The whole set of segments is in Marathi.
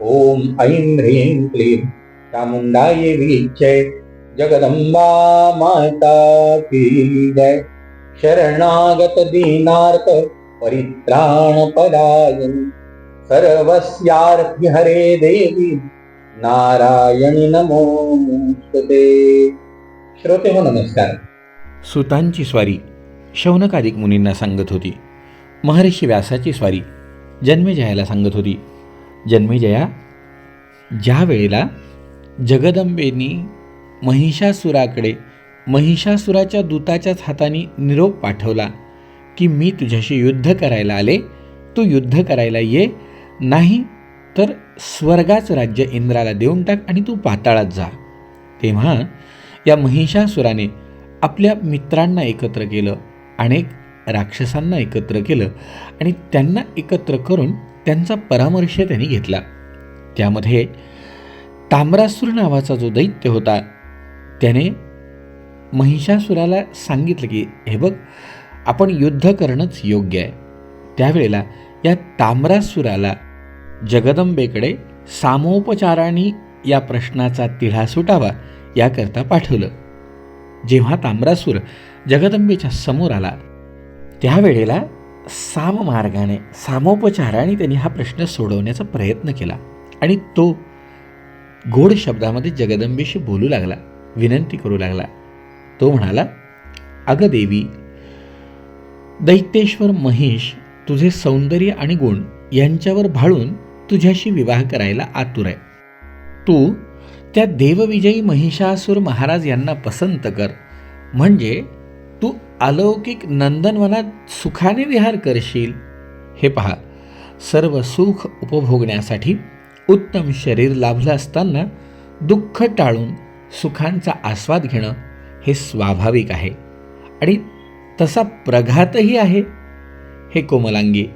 ॐ ऐं ह्रीं क्लीं चामुंडाय वीक्षे जगदंबा माता की जय। शरणागत दीनार्थ परित्राण पदायन हरे देवी नारायणी नमोस्तुते श्रोते हो नमस्कार। सुतांची स्वारी शौनकादिक मुनींना सांगत होती महर्षी व्यासाची स्वारी जन्मेजयाला सांगत होती जन्मेजया ज्या वेळेला जगदंबेनी महिषासुराकडे महिषासुराच्या दूताच्याच हाताने निरोप पाठवला की मी तुझ्याशी युद्ध करायला आले तू युद्ध करायला ये नाही तर स्वर्गाचं राज्य इंद्राला देऊन टाक आणि तू पाताळात जा. तेव्हा या महिषासुराने आपल्या मित्रांना एकत्र केलं अनेक राक्षसांना एकत्र केलं आणि त्यांना एकत्र करून त्यांचा परामर्श त्यांनी घेतला. त्यामध्ये ताम्रासूर नावाचा जो दैत्य होता त्याने महिषासुराला सांगितलं की हे बघ आपण युद्ध करणंच योग्य आहे. त्यावेळेला या ताम्रासुराला जगदंबेकडे सामोपचाराने या प्रश्नाचा तिढा सुटावा याकरता पाठवलं. जेव्हा ताम्रासूर जगदंबेच्या समोर आला त्यावेळेला साममार्गाने सामोपचाराने त्यांनी हा प्रश्न सोडवण्याचा प्रयत्न केला. आणि तो गोड शब्दामध्ये जगदंबेशी बोलू लागला विनंती करू लागला. तो म्हणाला अगं देवी दैत्येश्वर महिष तुझे सौंदर्य आणि गुण यांच्यावर भाळून तुझ्याशी विवाह करायला आतुर आहे. तू त्या देवविजयी महिषासूर महाराज यांना पसंत कर. म्हणजे अलौकिक नंदनवनात सुखाने विहार करशील. हे पहा सर्व सुख उपभोगण्यासाठी उत्तम शरीर लाभलं असताना दुःख टाळून सुखांचा आस्वाद घेणं हे स्वाभाविक आहे. आणि तसा प्रघातही आहे. हे कोमलांगी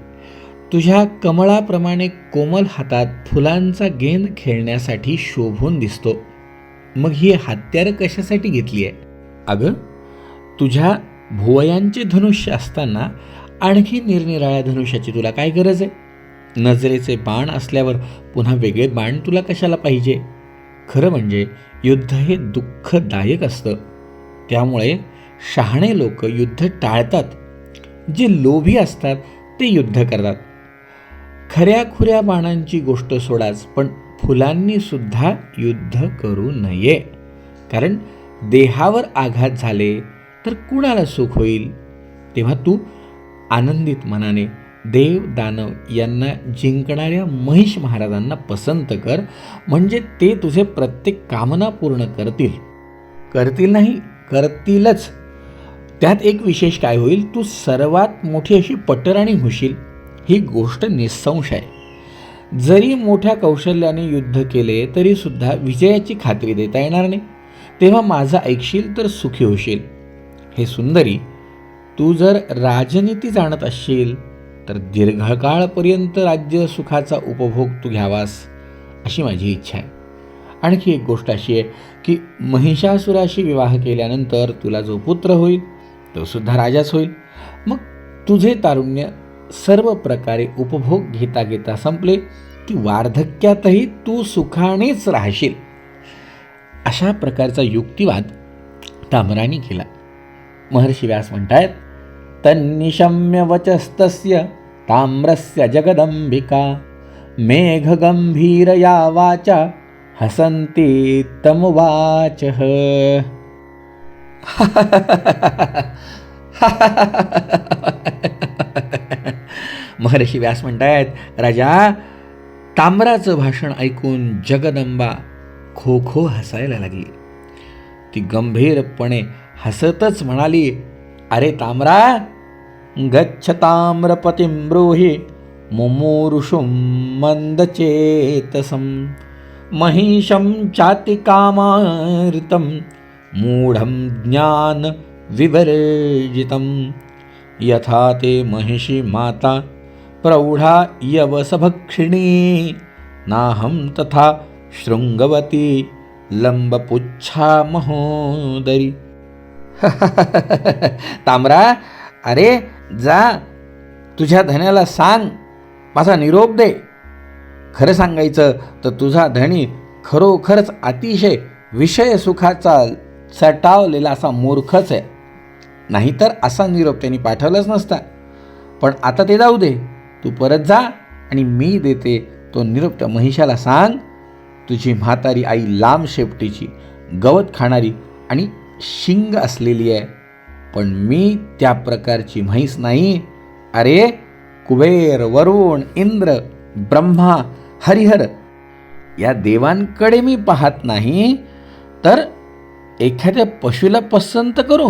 तुझ्या कमळाप्रमाणे कोमल हातात फुलांचा गेंद खेळण्यासाठी शोभून दिसतो. मग ही हत्यारं कशासाठी घेतली आहे अगं तुझ्या भुवयांचे धनुष्य असताना आणखी निरनिराळ्या धनुष्याची तुला काय गरज आहे? नजरेचे बाण असल्यावर पुन्हा वेगळे बाण तुला कशाला पाहिजे? खरं म्हणजे युद्ध हे दुःखदायक असतं. त्यामुळे शहाणे लोक युद्ध टाळतात. जे लोभी असतात ते युद्ध करतात. खऱ्या खुऱ्या बाणांची गोष्ट सोडाच पण फुलांनी सुद्धा युद्ध करू नये. कारण देहावर आघात झाले तर कुणाला सुख होईल? तेव्हा तू आनंदित मनाने देव दानव यांना जिंकणाऱ्या महिष महाराजांना पसंत कर. म्हणजे ते तुझे प्रत्येक कामना पूर्ण करतील. करतील नाही करतीलच. त्यात एक विशेष काय होईल? तू सर्वात मोठी अशी पटराणी होशील. ही गोष्ट निसंश आहे. जरी मोठ्या कौशल्याने युद्ध केले तरीसुद्धा विजयाची खात्री देता येणार नाही. तेव्हा माझं ऐकशील तर सुखी होशील. हे सुंदरी तू जर राजनीती जाणत असशील तर दीर्घकाळपर्यंत राज्य सुखाचा उपभोग तू घ्यावास अशी माझी इच्छा आहे. आणखी एक गोष्ट अशी आहे की महिषासुराशी विवाह केल्यानंतर तुला जो पुत्र होईल तो सुद्धा राजाच होईल. मग तुझे तारुण्य सर्व प्रकारे उपभोग घेता घेता संपले की वार्धक्यातही तू सुखानेच राहशील. अशा प्रकारचा युक्तिवाद तामराने केला. महर्षी व्यास म्हणतायत तन्निशम्य वचस्तस्य ताम्रस्य जगदंबिका मेघगंभीरया वाचा हसन्ती तमुवाच. महर्षी व्यास म्हणतायत राजा ताम्राचं भाषण ऐकून जगदंबा खो खो हसायला लागली. ती गंभीरपणे हसतच म्हणाली अरे ताम्रा गच्छ ताम्रपतीं ब्रूहि मुमूरुषुं मंदचेतसं महिषं चातिकामार्तं मूढं ज्ञान विवर्जितं यथा ते महिषी माता प्रौढा यवसभक्षिणी नाहं तथा शृङ्गवती लंबपुच्छा महोदरी। तांबरा अरे जा तुझ्या धन्याला सांग माझा निरोप दे. खरं सांगायचं तर तुझा धनी खरोखरच अतिशय विषय सुखाचा सटावलेला असा मूर्खच आहे. नाहीतर असा निरोप त्यांनी पाठवलाच नसता. पण आता ते जाऊ दे. तू परत जा आणि मी देते तो निरोप त्या महिषाला सांग. तुझी म्हातारी आई लांब शेपटीची गवत खाणारी आणि शिंग असलेली आहे. पण मी त्या प्रकारची म्हैस नाही. अरे कुबेर वरुण इंद्र ब्रह्मा हरिहर या देवांकडे मी पाहत नाही. तर एखाद्या पशुला पसंत करू.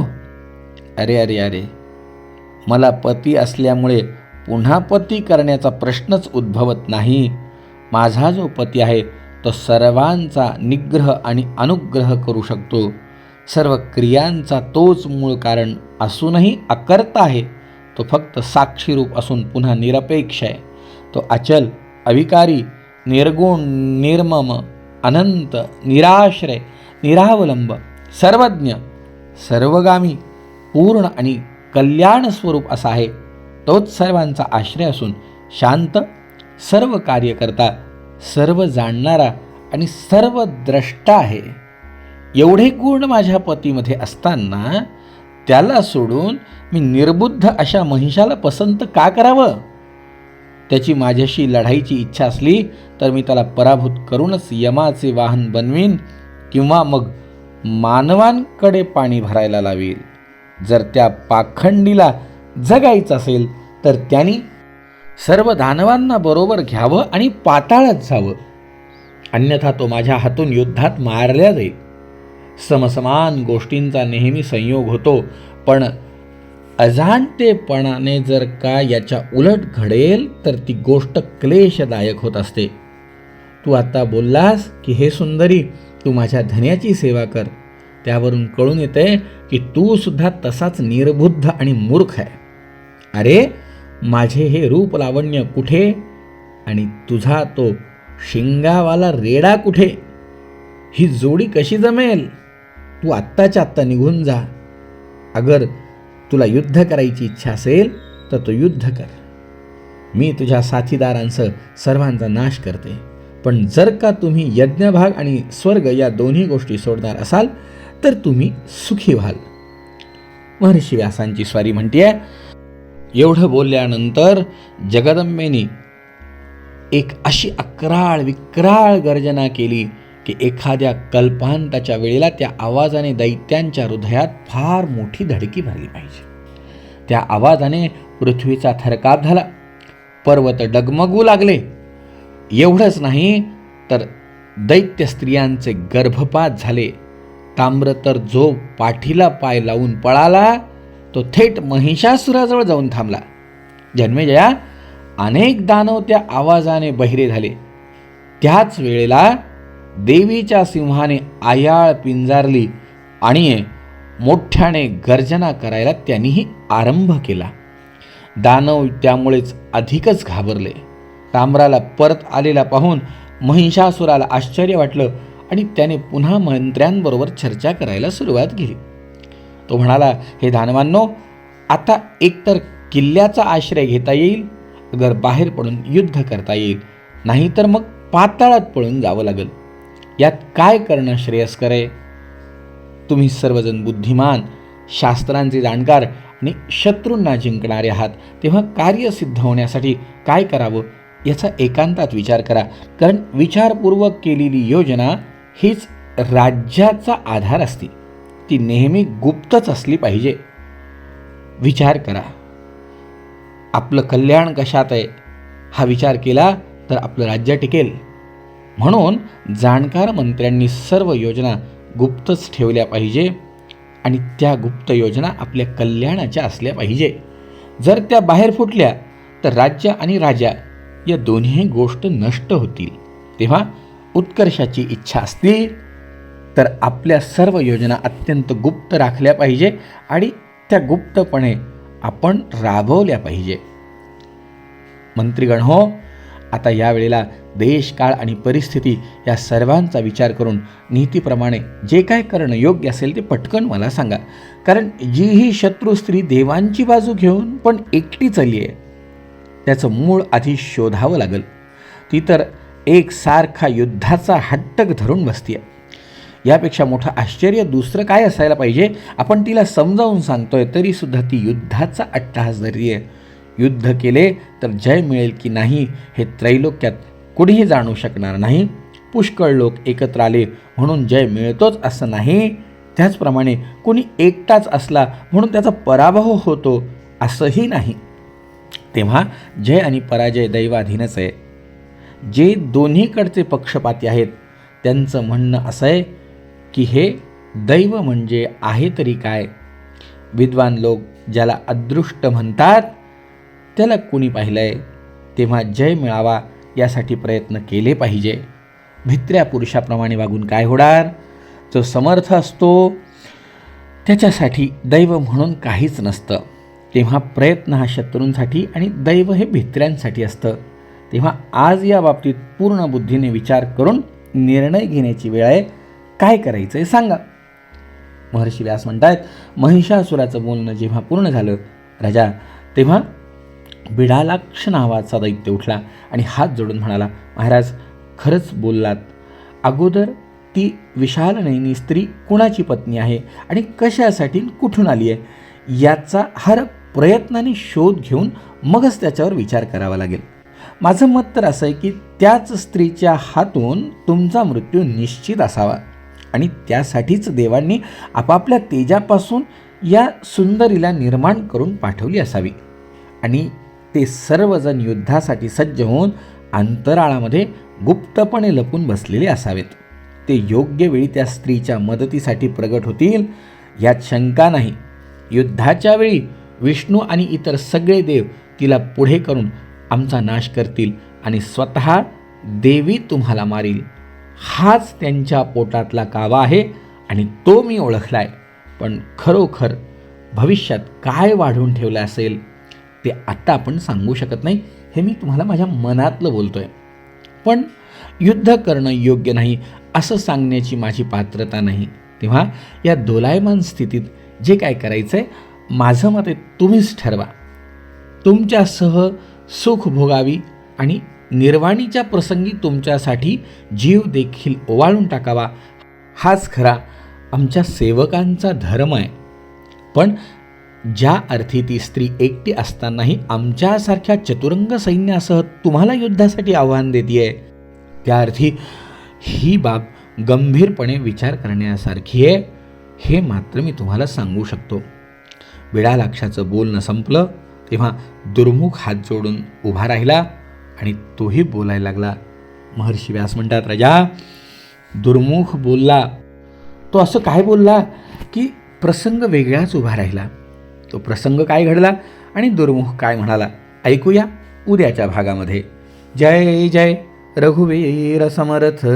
अरे अरे अरे. मला पती असल्यामुळे पुन्हा पती करण्याचा प्रश्नच उद्भवत नाही. माझा जो पती आहे तो सर्वांचा निग्रह आणि अनुग्रह करू शकतो. सर्व क्रियांचा तोच मूळ कारण असूनही अकर्ता आहे. तो फक्त साक्षीरूप असून पुन्हा निरपेक्ष आहे. तो अचल अविकारी निर्गुण निर्मम अनंत निराश्रय निरावलंब सर्वज्ञ सर्वगामी पूर्ण आणि कल्याण स्वरूप असा आहे. तोच सर्वांचा आश्रय असून शांत सर्व कार्यकर्ता सर्व जाणणारा आणि सर्व द्रष्टा आहे. एवढे गुण माझ्या पतीमध्ये असताना त्याला सोडून मी निर्बुद्ध अशा महिषाला पसंत का करावं? त्याची माझ्याशी लढाईची इच्छा असली तर मी त्याला पराभूत करूनच यमाचे वाहन बनवीन किंवा मग मानवांकडे पाणी भरायला लावेल. जर त्या पाखंडीला जगायचं असेल तर त्यांनी सर्व दानवांना बरोबर घ्यावं आणि पाताळात जावं. अन्यथा तो माझ्या हातून युद्धात मारल्या जाईल. समसमान गोष्टींचा नेहमी संयोग होतो. पण अजाणतेपणाने जर का याच्या उलट घडेल तर ती गोष्ट क्लेशदायक होत असते. तू आता बोललास की हे सुंदरी तू माझ्या धन्याची सेवा कर. त्यावरून कळून येते की तू सुद्धा तसाच निर्बुद्ध आणि मूर्ख आहे. अरे माझे हे रूप लावण्य कुठे? आणि तुझा तो शिंगावाला रेडा कुठे? ही जोडी कशी जमेल? तू आत्ताच्या आत्ता निघून जा. अगर तुला युद्ध करायची इच्छा असेल तर तो युद्ध कर. मी तुझ्या साथीदारांसह सर्वांचा नाश करते. पण जर का तुम्ही यज्ञभाग आणि स्वर्ग या दोन्ही गोष्टी सोडणार असाल तर तुम्ही सुखी व्हाल. महर्षी व्यासांची स्वारी म्हणते एवढं बोलल्यानंतर जगदंबेनी एक अशी अकराळ विक्राळ गर्जना केली की एखाद्या कल्पांताच्या वेळेला त्या आवाजाने दैत्यांच्या हृदयात फार मोठी धडकी भरली पाहिजे. त्या आवाजाने पृथ्वीचा थरकाप झाला. पर्वत डगमगू लागले. एवढंच नाही तर दैत्य स्त्रियांचे गर्भपात झाले. ताम्र तर जो पाठीला पाय लावून पळाला तो थेट महिषासुराजवळ जाऊन थांबला. जन्मेजया अनेक दानव त्या आवाजाने बहिरे झाले. त्याच वेळेला देवीच्या सिंहाने आयाळ पिंजारली आणि मोठ्याने गर्जना करायला त्यांनीही आरंभ केला. दानव त्यामुळेच अधिकच घाबरले. ताम्राला परत आलेला पाहून महिषासुराला आश्चर्य वाटलं आणि त्याने पुन्हा मंत्र्यांबरोबर चर्चा करायला सुरुवात केली. तो म्हणाला हे दानवांनो आता एकतर किल्ल्याचा आश्रय घेता येईल अगर बाहेर पडून युद्ध करता येईल नाहीतर मग पाताळात पळून जावं लागेल. यात काय करणं श्रेयस्कर आहे? तुम्ही सर्वजण बुद्धिमान शास्त्रांचे जाणकार आणि शत्रूंना जिंकणारे आहात. तेव्हा कार्य सिद्ध होण्यासाठी काय करावं याचा एकांतात विचार करा. कारण विचारपूर्वक केलेली योजना हीच राज्याचा आधार असते. ती नेहमी गुप्तच असली पाहिजे. विचार करा. आपलं कल्याण कशात आहे? हा विचार केला तर आपलं राज्य टिकेल. म्हणून जाणकार मंत्र्यांनी सर्व योजना गुप्तच ठेवल्या पाहिजे आणि त्या गुप्त योजना आपल्या कल्याणाच्या असल्या पाहिजे. जर त्या बाहेर फुटल्या तर राज्य आणि राजा या दोन्ही गोष्ट नष्ट होतील. तेव्हा उत्कर्षाची इच्छा असली तर आपल्या सर्व योजना अत्यंत गुप्त राखल्या पाहिजे आणि त्या गुप्तपणे आपण राबवल्या पाहिजे. मंत्रीगण हो आता यावेळेला देश काळ आणि परिस्थिती या सर्वांचा विचार करून नीतीप्रमाणे जे काय करणं योग्य असेल ते पटकन मला सांगा. कारण जी ही शत्रू स्त्री देवांची बाजू घेऊन पण एकटी चालली आहे. त्याचं मूळ आधी शोधावं लागेल. ती तर एक सारखा युद्धाचा हट्टक धरून बसतीये यापेक्षा मोठं आश्चर्य दुसरं काय असायला पाहिजे? आपण तिला समजावून सांगतोय तरीसुद्धा ती युद्धाचा अट्टहास धरली आहे युद्ध केले तर जय मिळेल की नाही हे त्रैलोक्यात कुणीही जाणू शकणार नाही. पुष्कळ लोक एकत्र आले म्हणून जय मिळतोच असं नाही. त्याचप्रमाणे कोणी एकटाच असला म्हणून त्याचा पराभव होतो असंही नाही. तेव्हा जय आणि पराजय दैवाधीनच आहे. जे दोन्हीकडचे पक्षपाती आहेत त्यांचं म्हणणं असं आहे की हे दैव म्हणजे आहे तरी काय? विद्वान लोक ज्याला अदृष्ट म्हणतात त्याला कुणी पाहिलं आहे तेव्हा जय मिळावा यासाठी प्रयत्न केले पाहिजे. भित्र्या पुरुषाप्रमाणे वागून काय होणार? जो समर्थ असतो त्याच्यासाठी दैव म्हणून काहीच नसतं. तेव्हा प्रयत्न हा शत्रूंसाठी आणि दैव हे भित्र्यांसाठी असतं. तेव्हा आज या बाबतीत पूर्ण बुद्धीने विचार करून निर्णय घेण्याची वेळ आहे. काय करायचं आहे सांगा. महर्षी व्यास म्हणतायत महिषासुराचं बोलणं जेव्हा पूर्ण झालं राजा तेव्हा बिडालाक्ष नावाचा दैत्य उठला आणि हात जोडून म्हणाला महाराज खरंच बोललात. अगोदर ती विशाल नयनी स्त्री कुणाची पत्नी आहे आणि कशासाठी कुठून आली आहे? याचा हर प्रयत्नाने शोध घेऊन मगच त्याच्यावर विचार करावा लागेल. माझं मत तर असं आहे की त्याच स्त्रीच्या हातून तुमचा मृत्यू निश्चित असावा आणि त्यासाठीच देवांनी आपापल्या तेजापासून या सुंदरीला निर्माण करून पाठवली असावी. आणि ते सर्वजण युद्धासाठी सज्ज होऊन अंतराळामध्ये गुप्तपणे लपून बसलेले असावेत. ते योग्य वेळी त्या स्त्रीच्या मदतीसाठी प्रगट होतील यात शंका नाही. युद्धाच्या वेळी विष्णू आणि इतर सगळे देव तिला पुढे करून आमचा नाश करतील आणि स्वतः देवी तुम्हाला मारील. हाच त्यांच्या पोटातला कावा आहे आणि तो मी ओळखलाय. पण खरोखर भविष्यात काय वाढवून ठेवलं असेल? ते आत्ता आपण सांगू शकत नाही हे मी तुम्हाला माझ्या मनातलं बोलतो आहे पण युद्ध करणं योग्य नाही असं सांगण्याची माझी पात्रता नाही. तेव्हा या दोलायमान स्थितीत जे काय करायचं आहे माझं मत आहे तुम्हीच ठरवा. तुमच्यासह सुख भोगावी आणि निर्वाणीच्या प्रसंगी तुमच्यासाठी जीव देखील ओवाळून टाकावा. हाच खरा आमच्या सेवकांचा धर्म आहे. पण ज्या अर्थी ती स्त्री एकटी असतानाही आमच्यासारख्या चतुरंग सैन्यासह तुम्हाला युद्धासाठी आव्हान देते त्या अर्थी ही बाब गंभीरपणे विचार करण्यासारखी आहे. हे मात्र मी तुम्हाला सांगू शकतो. विडालाक्षाचं बोलणं संपलं तेव्हा दुर्मुख हात जोडून उभा राहिला आणि तोही बोलायला लागला. महर्षी व्यास म्हणतात राजा दुर्मुख बोलला. तो असं काय बोलला की प्रसंग वेगळाच उभा राहिला? तो प्रसंग काय घडला आणि दुर्मुख काय म्हणाला? ऐकूया उद्याच्या भागामध्ये. जय जय रघुवीर समर्थ.